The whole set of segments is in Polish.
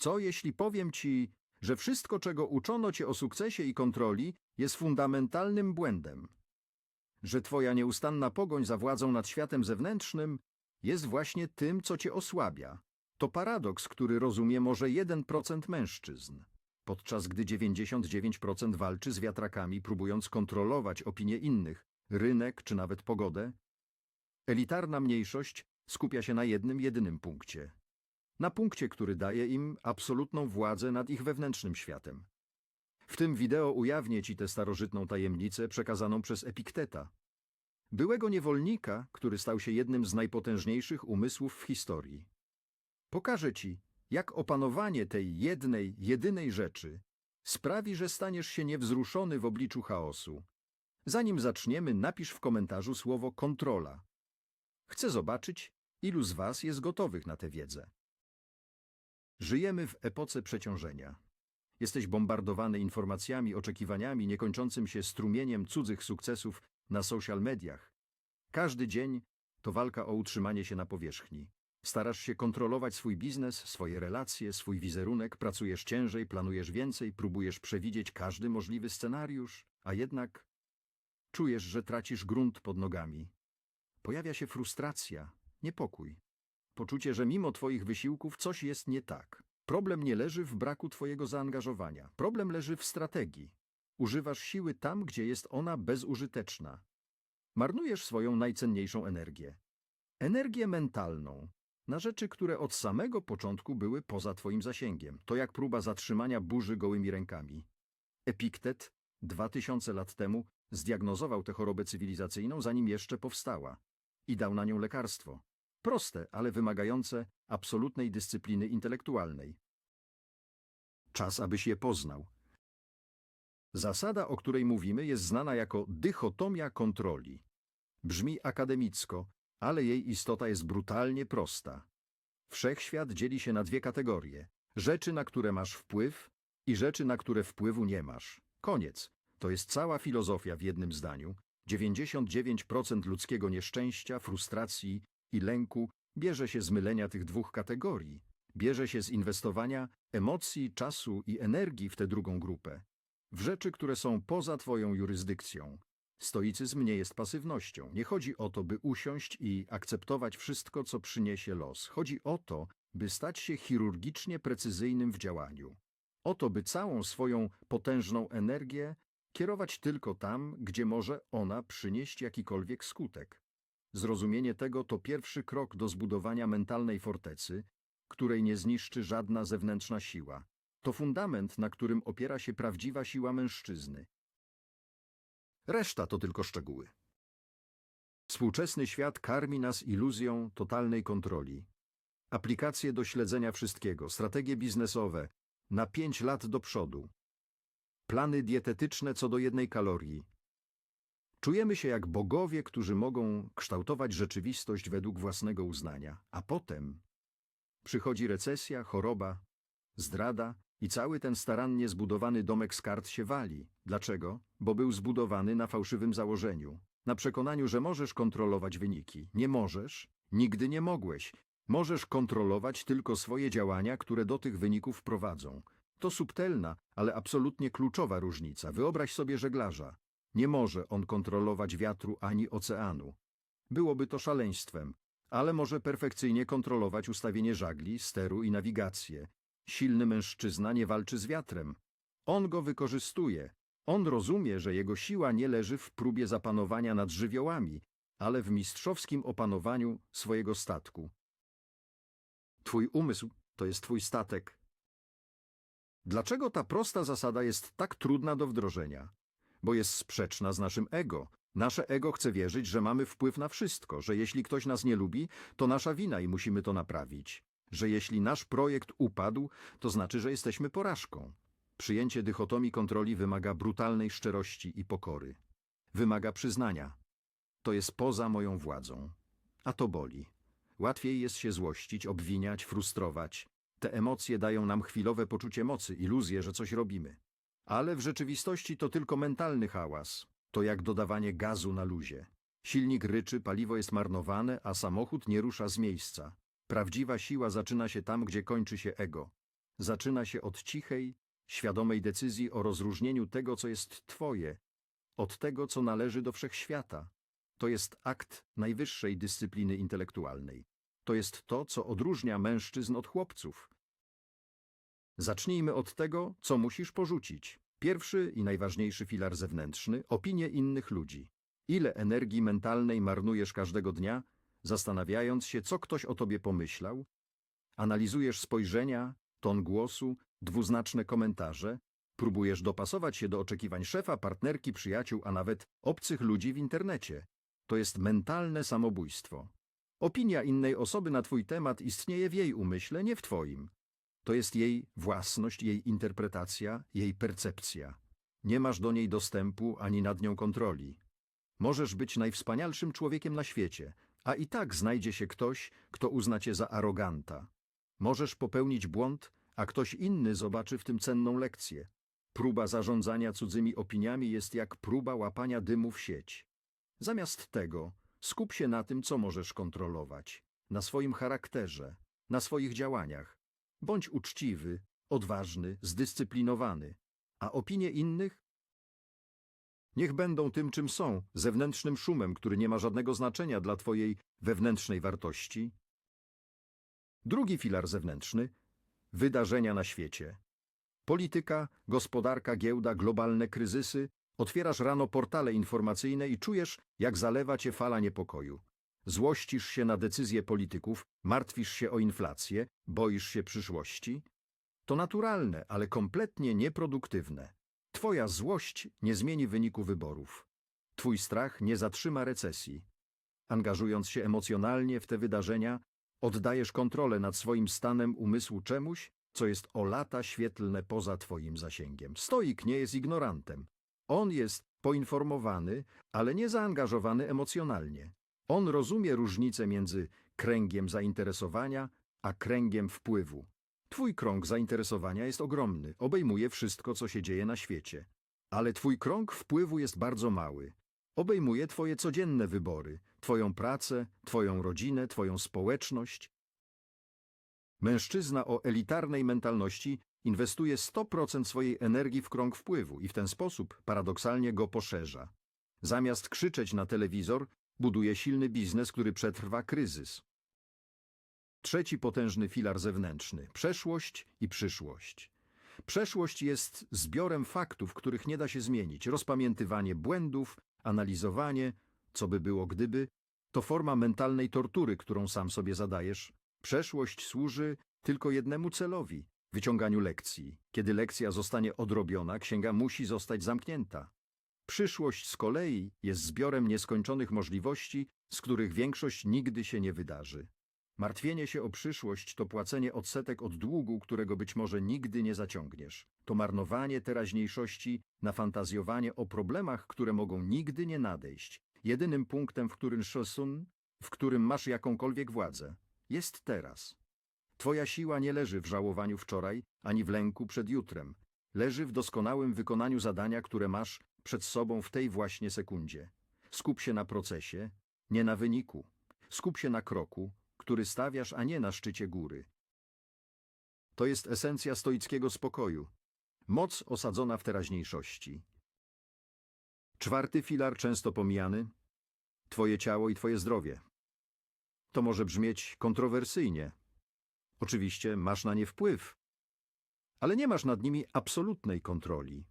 Co jeśli powiem ci, że wszystko, czego uczono cię o sukcesie i kontroli, jest fundamentalnym błędem? Że twoja nieustanna pogoń za władzą nad światem zewnętrznym jest właśnie tym, co cię osłabia. To paradoks, który rozumie może 1% mężczyzn, podczas gdy 99% walczy z wiatrakami, próbując kontrolować opinię innych, rynek czy nawet pogodę. Elitarna mniejszość skupia się na jednym, jedynym punkcie. Na punkcie, który daje im absolutną władzę nad ich wewnętrznym światem. W tym wideo ujawnię ci tę starożytną tajemnicę przekazaną przez Epikteta, byłego niewolnika, który stał się jednym z najpotężniejszych umysłów w historii. Pokażę ci, jak opanowanie tej jednej, jedynej rzeczy sprawi, że staniesz się niewzruszony w obliczu chaosu. Zanim zaczniemy, napisz w komentarzu słowo kontrola. Chcę zobaczyć, ilu z was jest gotowych na tę wiedzę. Żyjemy w epoce przeciążenia. Jesteś bombardowany informacjami, oczekiwaniami, niekończącym się strumieniem cudzych sukcesów na social mediach. Każdy dzień to walka o utrzymanie się na powierzchni. Starasz się kontrolować swój biznes, swoje relacje, swój wizerunek, pracujesz ciężej, planujesz więcej, próbujesz przewidzieć każdy możliwy scenariusz, a jednak czujesz, że tracisz grunt pod nogami. Pojawia się frustracja, niepokój. Poczucie, że mimo twoich wysiłków coś jest nie tak. Problem nie leży w braku twojego zaangażowania. Problem leży w strategii. Używasz siły tam, gdzie jest ona bezużyteczna. Marnujesz swoją najcenniejszą energię. Energię mentalną, na rzeczy, które od samego początku były poza twoim zasięgiem. To jak próba zatrzymania burzy gołymi rękami. Epiktet, dwa tysiące lat temu, zdiagnozował tę chorobę cywilizacyjną, zanim jeszcze powstała. I dał na nią lekarstwo. Proste, ale wymagające absolutnej dyscypliny intelektualnej. Czas, abyś je poznał. Zasada, o której mówimy, jest znana jako dychotomia kontroli. Brzmi akademicko, ale jej istota jest brutalnie prosta. Wszechświat dzieli się na dwie kategorie: rzeczy, na które masz wpływ i rzeczy, na które wpływu nie masz. Koniec. To jest cała filozofia w jednym zdaniu. 99% ludzkiego nieszczęścia, frustracji i lęku bierze się z mylenia tych dwóch kategorii. Bierze się z inwestowania emocji, czasu i energii w tę drugą grupę. W rzeczy, które są poza twoją jurysdykcją. Stoicyzm nie jest pasywnością. Nie chodzi o to, by usiąść i akceptować wszystko, co przyniesie los. Chodzi o to, by stać się chirurgicznie precyzyjnym w działaniu. O to, by całą swoją potężną energię kierować tylko tam, gdzie może ona przynieść jakikolwiek skutek. Zrozumienie tego to pierwszy krok do zbudowania mentalnej fortecy, której nie zniszczy żadna zewnętrzna siła. To fundament, na którym opiera się prawdziwa siła mężczyzny. Reszta to tylko szczegóły. Współczesny świat karmi nas iluzją totalnej kontroli. Aplikacje do śledzenia wszystkiego, strategie biznesowe na pięć lat do przodu. Plany dietetyczne co do jednej kalorii. Czujemy się jak bogowie, którzy mogą kształtować rzeczywistość według własnego uznania, a potem przychodzi recesja, choroba, zdrada i cały ten starannie zbudowany domek z kart się wali. Dlaczego? Bo był zbudowany na fałszywym założeniu. Na przekonaniu, że możesz kontrolować wyniki. Nie możesz, nigdy nie mogłeś. Możesz kontrolować tylko swoje działania, które do tych wyników prowadzą. To subtelna, ale absolutnie kluczowa różnica. Wyobraź sobie żeglarza. Nie może on kontrolować wiatru ani oceanu. Byłoby to szaleństwem, ale może perfekcyjnie kontrolować ustawienie żagli, steru i nawigację. Silny mężczyzna nie walczy z wiatrem. On go wykorzystuje. On rozumie, że jego siła nie leży w próbie zapanowania nad żywiołami, ale w mistrzowskim opanowaniu swojego statku. Twój umysł to jest twój statek. Dlaczego ta prosta zasada jest tak trudna do wdrożenia? Bo jest sprzeczna z naszym ego. Nasze ego chce wierzyć, że mamy wpływ na wszystko, że jeśli ktoś nas nie lubi, to nasza wina i musimy to naprawić. Że jeśli nasz projekt upadł, to znaczy, że jesteśmy porażką. Przyjęcie dychotomii kontroli wymaga brutalnej szczerości i pokory. Wymaga przyznania. To jest poza moją władzą. A to boli. Łatwiej jest się złościć, obwiniać, frustrować. Te emocje dają nam chwilowe poczucie mocy, iluzję, że coś robimy. Ale w rzeczywistości to tylko mentalny hałas. To jak dodawanie gazu na luzie. Silnik ryczy, paliwo jest marnowane, a samochód nie rusza z miejsca. Prawdziwa siła zaczyna się tam, gdzie kończy się ego. zaczyna się od cichej, świadomej decyzji o rozróżnieniu tego, co jest Twoje, od tego, co należy do wszechświata. To jest akt najwyższej dyscypliny intelektualnej. To jest to, co odróżnia mężczyzn od chłopców. Zacznijmy od tego, co musisz porzucić. Pierwszy i najważniejszy filar zewnętrzny opinie innych ludzi. Ile energii mentalnej marnujesz każdego dnia, zastanawiając się, co ktoś o tobie pomyślał? Analizujesz spojrzenia, ton głosu, dwuznaczne komentarze, próbujesz dopasować się do oczekiwań szefa, partnerki, przyjaciół, a nawet obcych ludzi w internecie. To jest mentalne samobójstwo. Opinia innej osoby na twój temat istnieje w jej umyśle, nie w twoim. To jest jej własność, jej interpretacja, jej percepcja. Nie masz do niej dostępu ani nad nią kontroli. Możesz być najwspanialszym człowiekiem na świecie, a i tak znajdzie się ktoś, kto uzna cię za aroganta. Możesz popełnić błąd, a ktoś inny zobaczy w tym cenną lekcję. Próba zarządzania cudzymi opiniami jest jak próba łapania dymu w sieć. Zamiast tego skup się na tym, co możesz kontrolować, na swoim charakterze, na swoich działaniach. Bądź uczciwy, odważny, zdyscyplinowany, a opinie innych niech będą tym, czym są, zewnętrznym szumem, który nie ma żadnego znaczenia dla twojej wewnętrznej wartości. Drugi filar zewnętrzny wydarzenia na świecie. Polityka, gospodarka, giełda, globalne kryzysy. Otwierasz rano portale informacyjne i czujesz, jak zalewa cię fala niepokoju. Złościsz się na decyzje polityków, martwisz się o inflację, boisz się przyszłości. To naturalne, ale kompletnie nieproduktywne. Twoja złość nie zmieni wyniku wyborów. Twój strach nie zatrzyma recesji. Angażując się emocjonalnie w te wydarzenia, oddajesz kontrolę nad swoim stanem umysłu czemuś, co jest o lata świetlne poza Twoim zasięgiem. Stoik nie jest ignorantem. On jest poinformowany, ale nie zaangażowany emocjonalnie. On rozumie różnicę między kręgiem zainteresowania a kręgiem wpływu. Twój krąg zainteresowania jest ogromny, obejmuje wszystko, co się dzieje na świecie. Ale twój krąg wpływu jest bardzo mały. Obejmuje twoje codzienne wybory, twoją pracę, twoją rodzinę, twoją społeczność. Mężczyzna o elitarnej mentalności inwestuje 100% swojej energii w krąg wpływu i w ten sposób paradoksalnie go poszerza. Zamiast krzyczeć na telewizor, buduje silny biznes, który przetrwa kryzys. Trzeci potężny filar zewnętrzny przeszłość i przyszłość. Przeszłość jest zbiorem faktów, których nie da się zmienić. Rozpamiętywanie błędów, analizowanie, co by było gdyby, to forma mentalnej tortury, którą sam sobie zadajesz. Przeszłość służy tylko jednemu celowi wyciąganiu lekcji. Kiedy lekcja zostanie odrobiona, księga musi zostać zamknięta. Przyszłość z kolei jest zbiorem nieskończonych możliwości, z których większość nigdy się nie wydarzy. Martwienie się o przyszłość to płacenie odsetek od długu, którego być może nigdy nie zaciągniesz. To marnowanie teraźniejszości na fantazjowanie o problemach, które mogą nigdy nie nadejść. Jedynym punktem, w którym szosun, w którym masz jakąkolwiek władzę, jest teraz. Twoja siła nie leży w żałowaniu wczoraj, ani w lęku przed jutrem. Leży w doskonałym wykonaniu zadania, które masz przed sobą w tej właśnie sekundzie. Skup się na procesie, nie na wyniku. Skup się na kroku, który stawiasz, a nie na szczycie góry. To jest esencja stoickiego spokoju. Moc osadzona w teraźniejszości. Czwarty filar często pomijany. Twoje ciało i twoje zdrowie. To może brzmieć kontrowersyjnie. Oczywiście masz na nie wpływ, ale nie masz nad nimi absolutnej kontroli.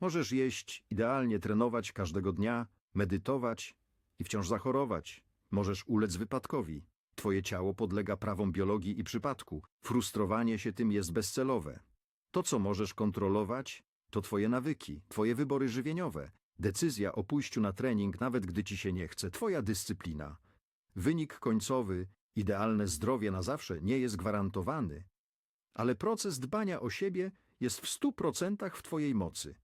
Możesz jeść, idealnie trenować każdego dnia, medytować i wciąż zachorować. Możesz ulec wypadkowi. Twoje ciało podlega prawom biologii i przypadku. Frustrowanie się tym jest bezcelowe. To, co możesz kontrolować, to twoje nawyki, twoje wybory żywieniowe, decyzja o pójściu na trening, nawet gdy ci się nie chce, twoja dyscyplina. Wynik końcowy, idealne zdrowie na zawsze nie jest gwarantowany, ale proces dbania o siebie jest w stu procentach w twojej mocy.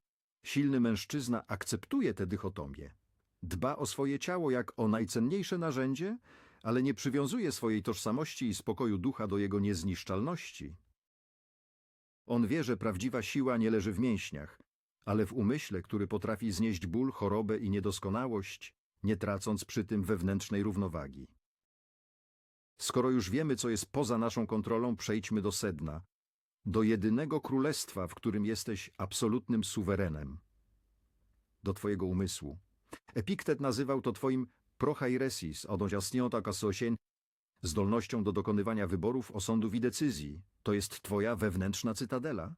Silny mężczyzna akceptuje tę dychotomię. Dba o swoje ciało jak o najcenniejsze narzędzie, ale nie przywiązuje swojej tożsamości i spokoju ducha do jego niezniszczalności. On wie, że prawdziwa siła nie leży w mięśniach, ale w umyśle, który potrafi znieść ból, chorobę i niedoskonałość, nie tracąc przy tym wewnętrznej równowagi. Skoro już wiemy, co jest poza naszą kontrolą, przejdźmy do sedna, do jedynego królestwa, w którym jesteś absolutnym suwerenem, do twojego umysłu. Epiktet nazywał to twoim prohairesis, odociastniota kasosien, zdolnością do dokonywania wyborów, osądów i decyzji. To jest twoja wewnętrzna cytadela.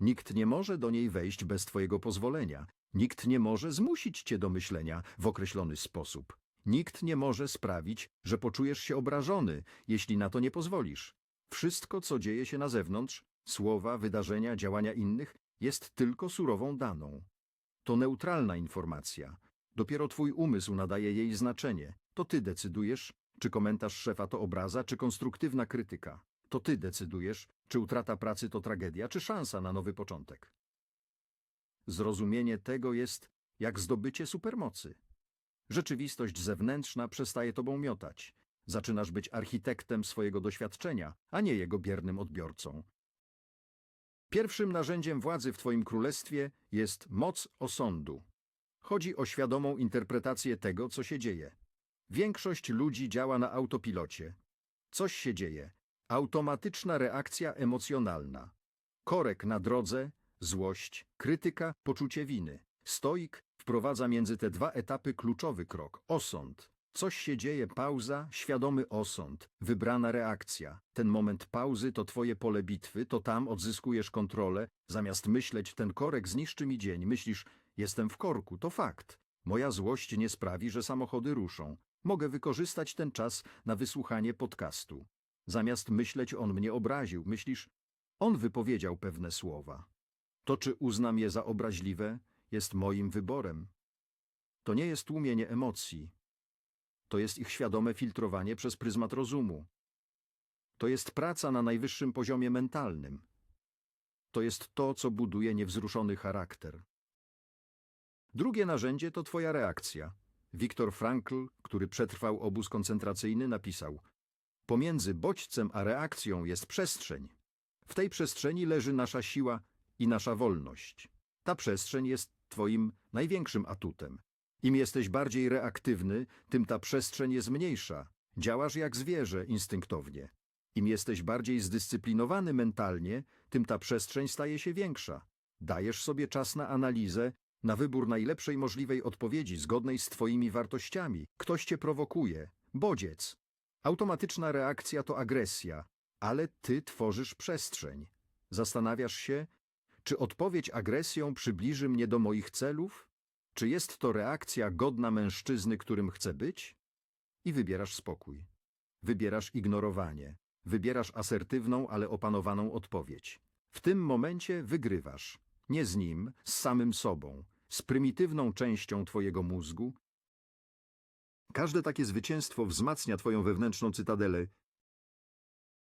Nikt nie może do niej wejść bez twojego pozwolenia. Nikt nie może zmusić cię do myślenia w określony sposób. Nikt nie może sprawić, że poczujesz się obrażony, jeśli na to nie pozwolisz. Wszystko, co dzieje się na zewnątrz, słowa, wydarzenia, działania innych, jest tylko surową daną. To neutralna informacja. Dopiero twój umysł nadaje jej znaczenie. To ty decydujesz, czy komentarz szefa to obraza, czy konstruktywna krytyka. To ty decydujesz, czy utrata pracy to tragedia, czy szansa na nowy początek. Zrozumienie tego jest jak zdobycie supermocy. Rzeczywistość zewnętrzna przestaje tobą miotać. Zaczynasz być architektem swojego doświadczenia, a nie jego biernym odbiorcą. Pierwszym narzędziem władzy w twoim królestwie jest moc osądu. Chodzi o świadomą interpretację tego, co się dzieje. Większość ludzi działa na autopilocie. Coś się dzieje. Automatyczna reakcja emocjonalna. Korek na drodze, złość, krytyka, poczucie winy. Stoik wprowadza między te dwa etapy kluczowy krok osąd. Coś się dzieje, pauza, świadomy osąd, wybrana reakcja. Ten moment pauzy to twoje pole bitwy, to tam odzyskujesz kontrolę. Zamiast myśleć, ten korek zniszczy mi dzień, myślisz, jestem w korku, to fakt. Moja złość nie sprawi, że samochody ruszą. Mogę wykorzystać ten czas na wysłuchanie podcastu. Zamiast myśleć, on mnie obraził, myślisz, on wypowiedział pewne słowa. To, czy uznam je za obraźliwe, jest moim wyborem. To nie jest tłumienie emocji. To jest ich świadome filtrowanie przez pryzmat rozumu. To jest praca na najwyższym poziomie mentalnym. To jest to, co buduje niewzruszony charakter. Drugie narzędzie to twoja reakcja. Viktor Frankl, który przetrwał obóz koncentracyjny, napisał Pomiędzy bodźcem a reakcją jest przestrzeń. W tej przestrzeni leży nasza siła i nasza wolność. Ta przestrzeń jest twoim największym atutem. Im jesteś bardziej reaktywny, tym ta przestrzeń jest mniejsza. Działasz jak zwierzę, instynktownie. Im jesteś bardziej zdyscyplinowany mentalnie, tym ta przestrzeń staje się większa. Dajesz sobie czas na analizę, na wybór najlepszej możliwej odpowiedzi zgodnej z twoimi wartościami. Ktoś cię prowokuje. Bodziec. Automatyczna reakcja to agresja, ale ty tworzysz przestrzeń. Zastanawiasz się, czy odpowiedź agresją przybliży mnie do moich celów? Czy jest to reakcja godna mężczyzny, którym chcę być? I wybierasz spokój. Wybierasz ignorowanie. Wybierasz asertywną, ale opanowaną odpowiedź. W tym momencie wygrywasz. Nie z nim, z samym sobą, z prymitywną częścią twojego mózgu. Każde takie zwycięstwo wzmacnia twoją wewnętrzną cytadelę.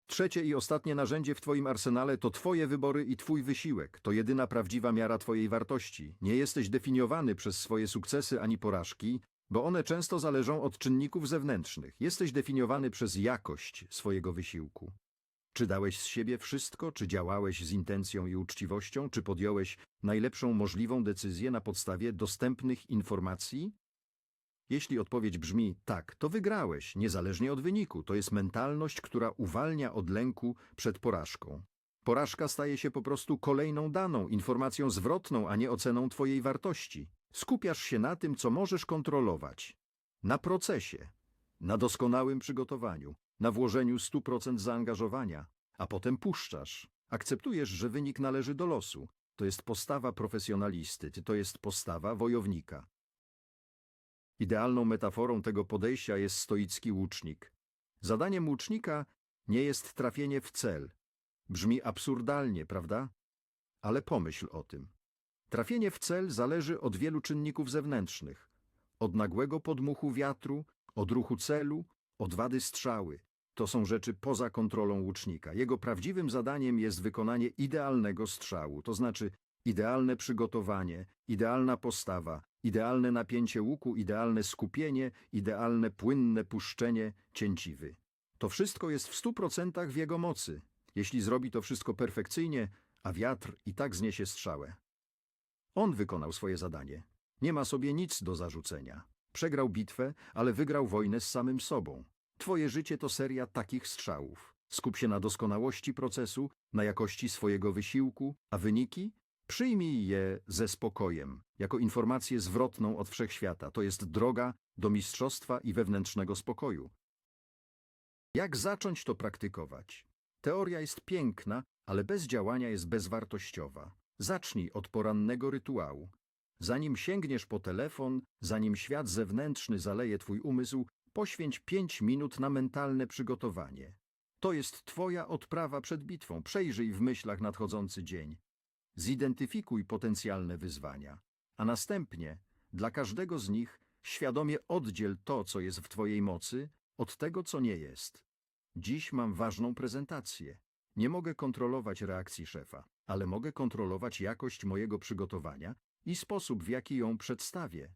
Trzecie i ostatnie narzędzie w twoim arsenale to twoje wybory i twój wysiłek. To jedyna prawdziwa miara twojej wartości. Nie jesteś definiowany przez swoje sukcesy ani porażki, bo one często zależą od czynników zewnętrznych. Jesteś definiowany przez jakość swojego wysiłku. Czy dałeś z siebie wszystko, czy działałeś z intencją i uczciwością, czy podjąłeś najlepszą możliwą decyzję na podstawie dostępnych informacji? Jeśli odpowiedź brzmi tak, to wygrałeś, niezależnie od wyniku. To jest mentalność, która uwalnia od lęku przed porażką. Porażka staje się po prostu kolejną daną, informacją zwrotną, a nie oceną twojej wartości. Skupiasz się na tym, co możesz kontrolować. Na procesie, na doskonałym przygotowaniu, na włożeniu 100% zaangażowania, a potem puszczasz. Akceptujesz, że wynik należy do losu. To jest postawa profesjonalisty, to jest postawa wojownika. Idealną metaforą tego podejścia jest stoicki łucznik. Zadaniem łucznika nie jest trafienie w cel. Brzmi absurdalnie, prawda? Ale pomyśl o tym. Trafienie w cel zależy od wielu czynników zewnętrznych. Od nagłego podmuchu wiatru, od ruchu celu, od wady strzały. To są rzeczy poza kontrolą łucznika. Jego prawdziwym zadaniem jest wykonanie idealnego strzału, to znaczy idealne przygotowanie, idealna postawa, idealne napięcie łuku, idealne skupienie, idealne płynne puszczenie cięciwy. To wszystko jest w stu procentach w jego mocy. Jeśli zrobi to wszystko perfekcyjnie, a wiatr i tak zniesie strzałę. On wykonał swoje zadanie. Nie ma sobie nic do zarzucenia. Przegrał bitwę, ale wygrał wojnę z samym sobą. Twoje życie to seria takich strzałów. Skup się na doskonałości procesu, na jakości swojego wysiłku, a wyniki? Przyjmij je ze spokojem, jako informację zwrotną od wszechświata. To jest droga do mistrzostwa i wewnętrznego spokoju. Jak zacząć to praktykować? Teoria jest piękna, ale bez działania jest bezwartościowa. Zacznij od porannego rytuału. Zanim sięgniesz po telefon, zanim świat zewnętrzny zaleje twój umysł, poświęć pięć minut na mentalne przygotowanie. To jest twoja odprawa przed bitwą. Przejrzyj w myślach nadchodzący dzień. Zidentyfikuj potencjalne wyzwania, a następnie dla każdego z nich świadomie oddziel to, co jest w twojej mocy, od tego, co nie jest. Dziś mam ważną prezentację. Nie mogę kontrolować reakcji szefa, ale mogę kontrolować jakość mojego przygotowania i sposób, w jaki ją przedstawię.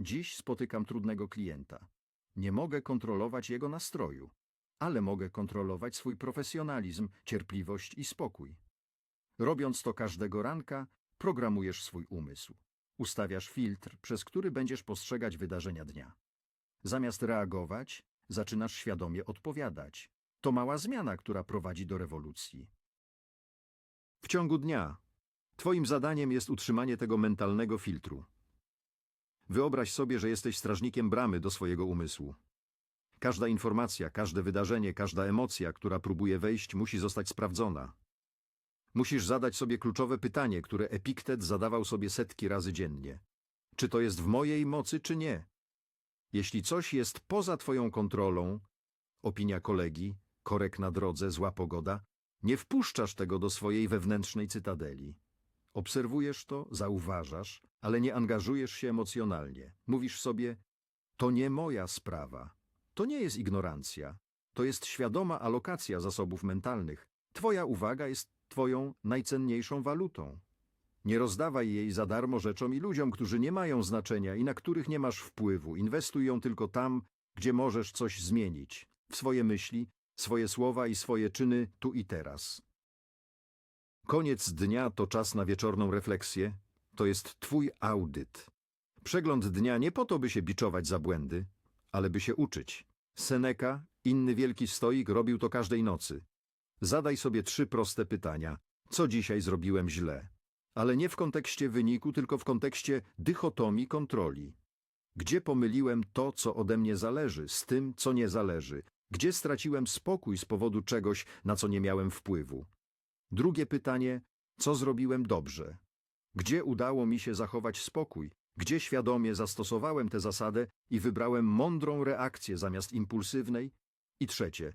Dziś spotykam trudnego klienta. Nie mogę kontrolować jego nastroju, ale mogę kontrolować swój profesjonalizm, cierpliwość i spokój. Robiąc to każdego ranka, programujesz swój umysł. Ustawiasz filtr, przez który będziesz postrzegać wydarzenia dnia. Zamiast reagować, zaczynasz świadomie odpowiadać. To mała zmiana, która prowadzi do rewolucji. W ciągu dnia Twoim zadaniem jest utrzymanie tego mentalnego filtru. Wyobraź sobie, że jesteś strażnikiem bramy do swojego umysłu. Każda informacja, każde wydarzenie, każda emocja, która próbuje wejść, musi zostać sprawdzona. Musisz zadać sobie kluczowe pytanie, które Epiktet zadawał sobie setki razy dziennie. Czy to jest w mojej mocy, czy nie? Jeśli coś jest poza Twoją kontrolą, opinia kolegi, korek na drodze, zła pogoda, nie wpuszczasz tego do swojej wewnętrznej cytadeli. Obserwujesz to, zauważasz, ale nie angażujesz się emocjonalnie. Mówisz sobie, to nie moja sprawa. To nie jest ignorancja. To jest świadoma alokacja zasobów mentalnych. Twoja uwaga jest twoją najcenniejszą walutą. Nie rozdawaj jej za darmo rzeczom i ludziom, którzy nie mają znaczenia i na których nie masz wpływu. Inwestuj ją tylko tam, gdzie możesz coś zmienić. W swoje myśli, swoje słowa i swoje czyny tu i teraz. Koniec dnia to czas na wieczorną refleksję. To jest twój audyt. Przegląd dnia nie po to, by się biczować za błędy, ale by się uczyć. Seneca, inny wielki stoik, robił to każdej nocy. Zadaj sobie trzy proste pytania. Co dzisiaj zrobiłem źle? Ale nie w kontekście wyniku, tylko w kontekście dychotomii kontroli. Gdzie pomyliłem to, co ode mnie zależy, z tym, co nie zależy? Gdzie straciłem spokój z powodu czegoś, na co nie miałem wpływu? Drugie pytanie, co zrobiłem dobrze? Gdzie udało mi się zachować spokój? Gdzie świadomie zastosowałem tę zasadę i wybrałem mądrą reakcję zamiast impulsywnej? I trzecie,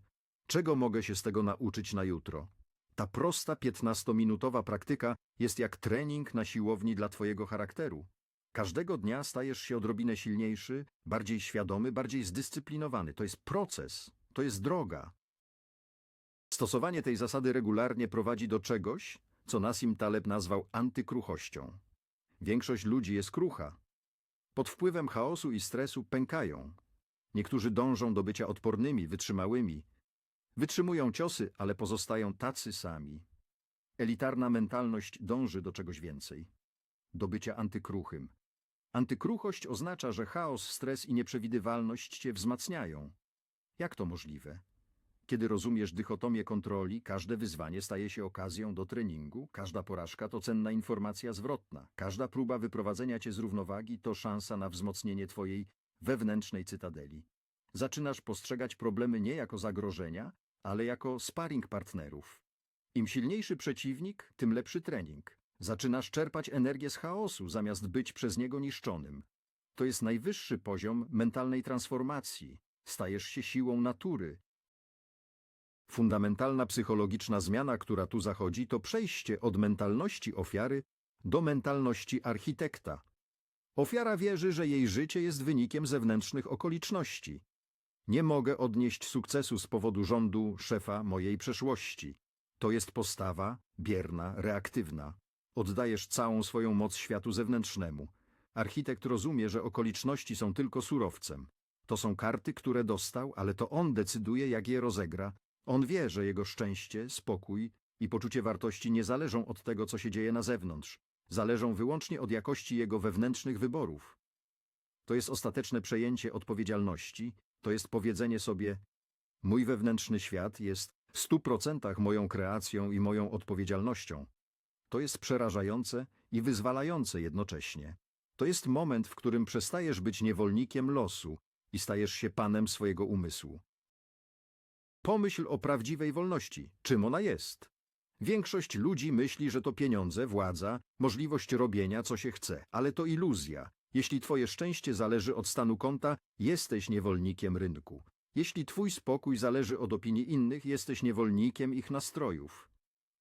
czego mogę się z tego nauczyć na jutro? Ta prosta 15-minutowa praktyka jest jak trening na siłowni dla Twojego charakteru. Każdego dnia stajesz się odrobinę silniejszy, bardziej świadomy, bardziej zdyscyplinowany. To jest proces, to jest droga. Stosowanie tej zasady regularnie prowadzi do czegoś, co Nassim Taleb nazwał antykruchością. Większość ludzi jest krucha. Pod wpływem chaosu i stresu pękają. Niektórzy dążą do bycia odpornymi, wytrzymałymi. Wytrzymują ciosy, ale pozostają tacy sami. Elitarna mentalność dąży do czegoś więcej. Do bycia antykruchym. Antykruchość oznacza, że chaos, stres i nieprzewidywalność cię wzmacniają. Jak to możliwe? Kiedy rozumiesz dychotomię kontroli, każde wyzwanie staje się okazją do treningu, każda porażka to cenna informacja zwrotna, każda próba wyprowadzenia cię z równowagi to szansa na wzmocnienie twojej wewnętrznej cytadeli. Zaczynasz postrzegać problemy nie jako zagrożenia, ale jako sparring partnerów. Im silniejszy przeciwnik, tym lepszy trening. Zaczynasz czerpać energię z chaosu, zamiast być przez niego niszczonym. To jest najwyższy poziom mentalnej transformacji. Stajesz się siłą natury, Fundamentalna psychologiczna zmiana, która tu zachodzi, to przejście od mentalności ofiary do mentalności architekta. Ofiara wierzy, że jej życie jest wynikiem zewnętrznych okoliczności. Nie mogę odnieść sukcesu z powodu rządu szefa mojej przeszłości. To jest postawa bierna, reaktywna. Oddajesz całą swoją moc światu zewnętrznemu. Architekt rozumie, że okoliczności są tylko surowcem. To są karty, które dostał, ale to on decyduje, jak je rozegra, on wie, że jego szczęście, spokój i poczucie wartości nie zależą od tego, co się dzieje na zewnątrz. Zależą wyłącznie od jakości jego wewnętrznych wyborów. To jest ostateczne przejęcie odpowiedzialności, to jest powiedzenie sobie mój wewnętrzny świat jest w stu procentach moją kreacją i moją odpowiedzialnością. To jest przerażające i wyzwalające jednocześnie. To jest moment, w którym przestajesz być niewolnikiem losu i stajesz się panem swojego umysłu. Pomyśl o prawdziwej wolności. Czym ona jest? Większość ludzi myśli, że to pieniądze, władza, możliwość robienia, co się chce, ale to iluzja. Jeśli twoje szczęście zależy od stanu konta, jesteś niewolnikiem rynku. Jeśli twój spokój zależy od opinii innych, jesteś niewolnikiem ich nastrojów.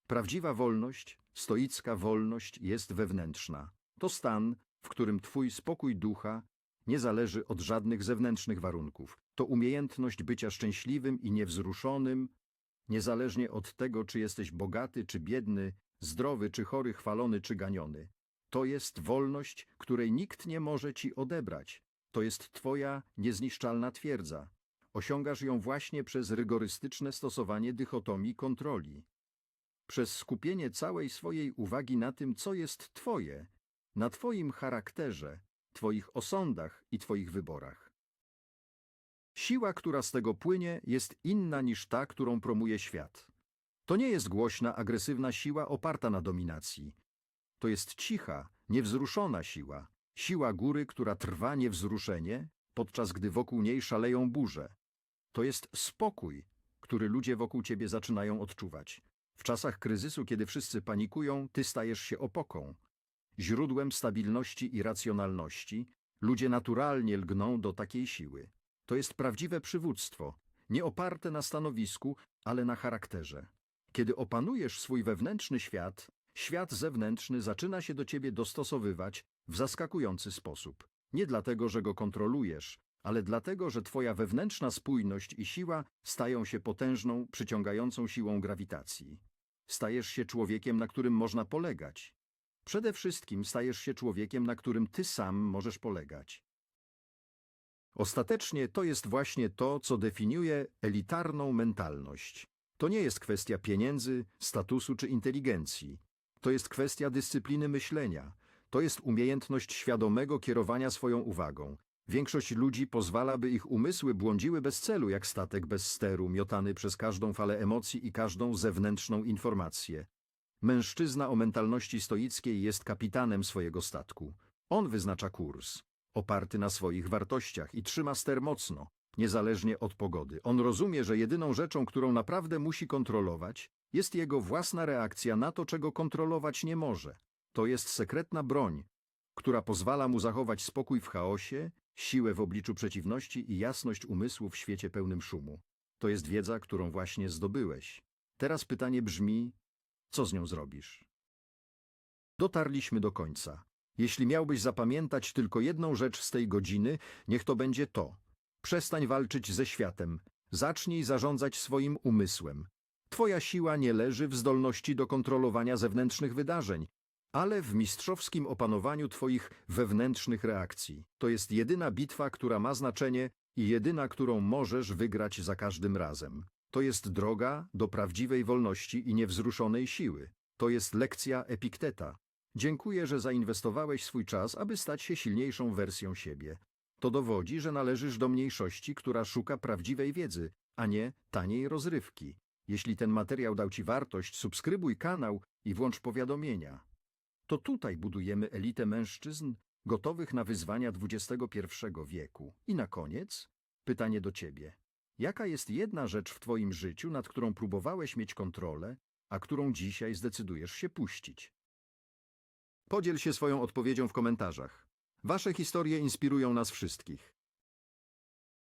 Prawdziwa wolność, stoicka wolność jest wewnętrzna. To stan, w którym twój spokój ducha nie zależy od żadnych zewnętrznych warunków. To umiejętność bycia szczęśliwym i niewzruszonym, niezależnie od tego, czy jesteś bogaty czy biedny, zdrowy czy chory, chwalony czy ganiony. To jest wolność, której nikt nie może ci odebrać. To jest twoja niezniszczalna twierdza. Osiągasz ją właśnie przez rygorystyczne stosowanie dychotomii kontroli. Przez skupienie całej swojej uwagi na tym, co jest twoje, na twoim charakterze, twoich osądach i twoich wyborach. Siła, która z tego płynie, jest inna niż ta, którą promuje świat. To nie jest głośna, agresywna siła oparta na dominacji. To jest cicha, niewzruszona siła, siła góry, która trwa niewzruszenie, podczas gdy wokół niej szaleją burze. To jest spokój, który ludzie wokół ciebie zaczynają odczuwać. W czasach kryzysu, kiedy wszyscy panikują, ty stajesz się opoką. Źródłem stabilności i racjonalności, ludzie naturalnie lgną do takiej siły. To jest prawdziwe przywództwo, nie oparte na stanowisku, ale na charakterze. Kiedy opanujesz swój wewnętrzny świat, świat zewnętrzny zaczyna się do ciebie dostosowywać w zaskakujący sposób. Nie dlatego, że go kontrolujesz, ale dlatego, że twoja wewnętrzna spójność i siła stają się potężną, przyciągającą siłą grawitacji. Stajesz się człowiekiem, na którym można polegać. Przede wszystkim stajesz się człowiekiem, na którym ty sam możesz polegać. Ostatecznie to jest właśnie to, co definiuje elitarną mentalność. To nie jest kwestia pieniędzy, statusu czy inteligencji. To jest kwestia dyscypliny myślenia. To jest umiejętność świadomego kierowania swoją uwagą. Większość ludzi pozwala, by ich umysły błądziły bez celu, jak statek bez steru, miotany przez każdą falę emocji i każdą zewnętrzną informację. Mężczyzna o mentalności stoickiej jest kapitanem swojego statku. On wyznacza kurs, oparty na swoich wartościach i trzyma ster mocno, niezależnie od pogody. On rozumie, że jedyną rzeczą, którą naprawdę musi kontrolować, jest jego własna reakcja na to, czego kontrolować nie może. To jest sekretna broń, która pozwala mu zachować spokój w chaosie, siłę w obliczu przeciwności i jasność umysłu w świecie pełnym szumu. To jest wiedza, którą właśnie zdobyłeś. Teraz pytanie brzmi, co z nią zrobisz? Dotarliśmy do końca. Jeśli miałbyś zapamiętać tylko jedną rzecz z tej godziny, niech to będzie to. Przestań walczyć ze światem. Zacznij zarządzać swoim umysłem. Twoja siła nie leży w zdolności do kontrolowania zewnętrznych wydarzeń, ale w mistrzowskim opanowaniu Twoich wewnętrznych reakcji. To jest jedyna bitwa, która ma znaczenie i jedyna, którą możesz wygrać za każdym razem. To jest droga do prawdziwej wolności i niewzruszonej siły. To jest lekcja Epikteta. Dziękuję, że zainwestowałeś swój czas, aby stać się silniejszą wersją siebie. To dowodzi, że należysz do mniejszości, która szuka prawdziwej wiedzy, a nie taniej rozrywki. Jeśli ten materiał dał Ci wartość, subskrybuj kanał i włącz powiadomienia. To tutaj budujemy elitę mężczyzn gotowych na wyzwania XXI wieku. I na koniec pytanie do Ciebie. Jaka jest jedna rzecz w Twoim życiu, nad którą próbowałeś mieć kontrolę, a którą dzisiaj zdecydujesz się puścić? Podziel się swoją odpowiedzią w komentarzach. Wasze historie inspirują nas wszystkich.